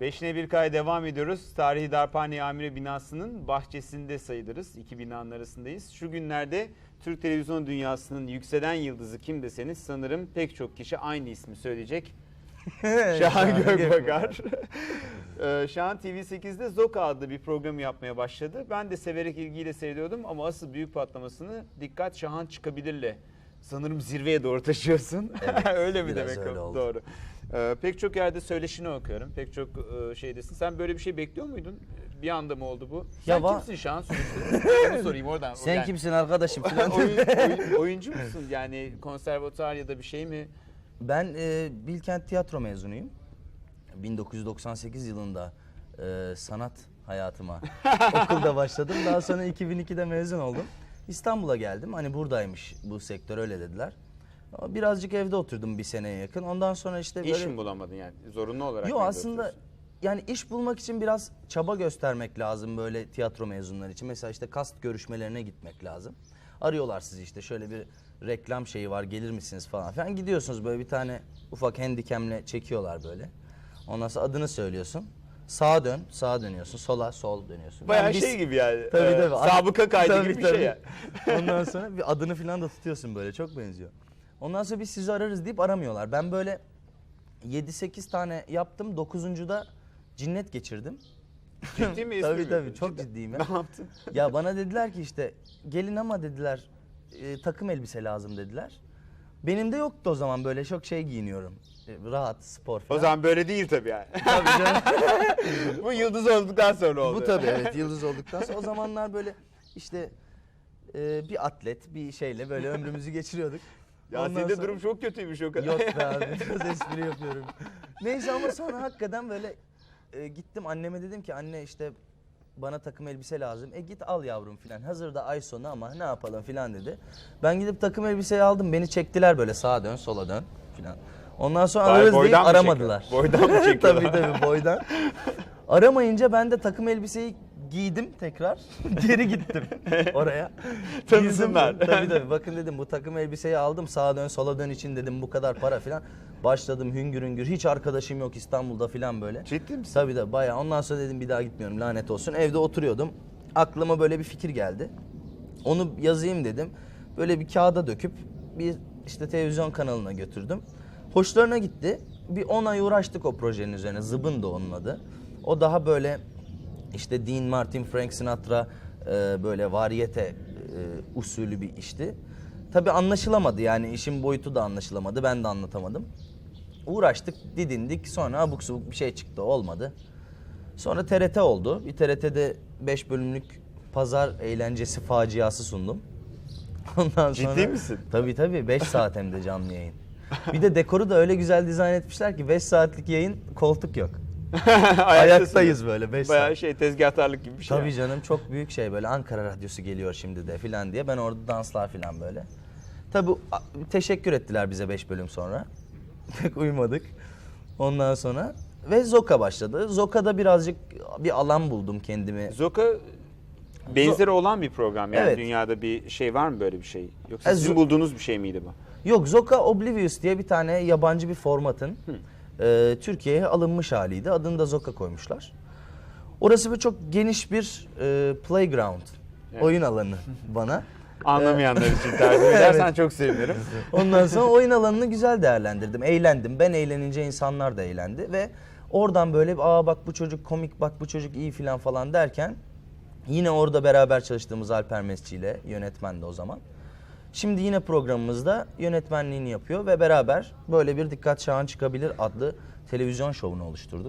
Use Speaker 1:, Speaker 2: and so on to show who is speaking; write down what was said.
Speaker 1: Beşine bir kaya devam ediyoruz. Tarihi Darphane Amire binasının bahçesinde sayılırız. İki binanın arasındayız. Şu günlerde Türk televizyon dünyasının yükselen yıldızı kim deseniz sanırım pek çok kişi aynı ismi söyleyecek. Şahan Gökbakar. Ee, Şahan TV8'de Zoka adlı bir programı yapmaya başladı. Ben de severek ilgiyle seyrediyordum ama asıl büyük patlamasını dikkat Şahan çıkabilirle sanırım zirveye doğru taşıyorsun.
Speaker 2: Evet,
Speaker 1: öyle mi demek
Speaker 2: öyle
Speaker 1: o?
Speaker 2: oldu.
Speaker 1: Doğru. Ee, pek çok yerde söyleşini okuyorum. Pek çok e, şeydesin. Sen böyle bir şey bekliyor muydun? Bir anda mı oldu bu? Sen
Speaker 2: Ya va-
Speaker 1: kimsin? Sonuçta? Onu sorayım oradan.
Speaker 2: Sen
Speaker 1: Yani-
Speaker 2: kimsin arkadaşım falan.
Speaker 1: Oyun- oyun- oyuncu musun? Yani konservatuar ya da bir şey mi?
Speaker 2: ben e, Bilkent Tiyatro mezunuyum. 1998 yılında e, sanat hayatıma okulda başladım. Daha sonra 2002'de mezun oldum. İstanbul'a geldim. Hani buradaymış bu sektör öyle dediler. Birazcık evde oturdum bir seneye yakın. Ondan sonra işte böyle...
Speaker 1: İş mi bulamadın yani? Zorunlu olarak
Speaker 2: Yok aslında yani iş bulmak için biraz çaba göstermek lazım böyle tiyatro mezunları için. Mesela işte kast görüşmelerine gitmek lazım. Arıyorlar sizi işte şöyle bir reklam şeyi var gelir misiniz falan filan. Gidiyorsunuz böyle bir tane ufak handicamle çekiyorlar böyle. Ondan sonra adını söylüyorsun. Sağa dön, sağa dönüyorsun. Sola, sol dönüyorsun.
Speaker 1: Bayağı
Speaker 2: Yani biz-
Speaker 1: şey gibi yani.
Speaker 2: Tabii
Speaker 1: e,
Speaker 2: tabii.
Speaker 1: Sabıka kaydı
Speaker 2: Tabii,
Speaker 1: gibi bir şey
Speaker 2: tabii. Ondan sonra bir adını falan da tutuyorsun böyle çok benziyor. Ondan sonra biz sizi ararız deyip aramıyorlar. Ben böyle 7-8 tane yaptım. 9'uncuda cinnet geçirdim.
Speaker 1: Ciddi mi?
Speaker 2: tabii tabii çok ciddiyim ya.
Speaker 1: Ne yaptın?
Speaker 2: ya bana dediler ki işte gelin ama dediler e, takım elbise lazım dediler. Benim de yoktu o zaman böyle çok şey giyiniyorum. E, rahat, spor falan.
Speaker 1: O zaman böyle değil tabii yani.
Speaker 2: Tabii canım.
Speaker 1: Bu yıldız olduktan sonra oldu.
Speaker 2: Bu tabii evet yıldız olduktan sonra o zamanlar böyle işte e, bir atlet bir şeyle böyle ömrümüzü geçiriyorduk.
Speaker 1: Ya
Speaker 2: Ondan
Speaker 1: senin de
Speaker 2: sonra-
Speaker 1: durum çok kötüymüş o kadar.
Speaker 2: Yok be abi biraz espri yapıyorum. Neyse ama sonra hakikaten böyle e, gittim anneme dedim ki anne işte bana takım elbise lazım. E git al yavrum filan. Hazırda ay sonu ama ne yapalım filan dedi. Ben gidip takım elbiseyi aldım. Beni çektiler böyle sağa dön sola dön filan. Ondan sonra
Speaker 1: Vay,
Speaker 2: ararız deyip
Speaker 1: boydan mı
Speaker 2: aramadılar.
Speaker 1: çekiyorlar? Boydan mı
Speaker 2: tabii
Speaker 1: çekiyorlar?
Speaker 2: tabii boydan. Aramayınca ben de takım elbiseyi giydim tekrar. Geri gittim oraya.
Speaker 1: Tanısınlar.
Speaker 2: Tabii tabii. Bakın dedim bu takım elbiseyi aldım. Sağa dön sola dön için dedim bu kadar para filan. Başladım hüngür hüngür. Hiç arkadaşım yok İstanbul'da filan böyle.
Speaker 1: Ciddi misin?
Speaker 2: Tabii de bayağı. Ondan sonra dedim bir daha gitmiyorum lanet olsun. Evde oturuyordum. Aklıma böyle bir fikir geldi. Onu yazayım dedim. Böyle bir kağıda döküp bir işte televizyon kanalına götürdüm. Hoşlarına gitti. Bir 10 ay uğraştık o projenin üzerine. Zıbın da onun adı. O daha böyle işte Dean Martin, Frank Sinatra e, böyle variyete e, usulü bir işti. Tabii anlaşılamadı yani işin boyutu da anlaşılamadı. Ben de anlatamadım. Uğraştık, didindik. Sonra abuk subuk bir şey çıktı. Olmadı. Sonra TRT oldu. Bir TRT'de 5 bölümlük pazar eğlencesi faciası sundum. Ondan
Speaker 1: Ciddi
Speaker 2: sonra...
Speaker 1: misin?
Speaker 2: Tabii tabii 5 saat hem de canlı yayın. Bir de dekoru da öyle güzel dizayn etmişler ki 5 saatlik yayın koltuk yok. Ayaktayız böyle 5
Speaker 1: Bayağı
Speaker 2: saat.
Speaker 1: şey tezgahtarlık gibi bir şey.
Speaker 2: Tabii canım çok büyük şey böyle Ankara Radyosu geliyor şimdi de filan diye. Ben orada danslar filan böyle. Tabii teşekkür ettiler bize 5 bölüm sonra. Pek uymadık. Ondan sonra ve Zoka başladı. Zoka'da birazcık bir alan buldum kendimi.
Speaker 1: Zoka benzeri olan bir program yani
Speaker 2: Evet.
Speaker 1: dünyada bir şey var mı böyle bir şey? Yoksa
Speaker 2: E,
Speaker 1: sizin bulduğunuz bir şey miydi bu?
Speaker 2: Yok Zoka Oblivious diye bir tane yabancı bir formatın e, Türkiye'ye alınmış haliydi. Adını da Zoka koymuşlar. Orası bir çok geniş bir e, playground.
Speaker 1: Evet.
Speaker 2: Oyun alanı bana.
Speaker 1: Anlamayanlar için tercih edersen çok sevinirim.
Speaker 2: Ondan sonra oyun alanını güzel değerlendirdim. Eğlendim. Ben eğlenince insanlar da eğlendi ve oradan böyle aa bak bu çocuk komik bak bu çocuk iyi filan falan derken yine orada beraber çalıştığımız Alper Mesci ile yönetmen de o zaman. Şimdi yine programımızda yönetmenliğini yapıyor ve beraber böyle bir Dikkat Şahan Çıkabilir adlı televizyon şovunu oluşturduk.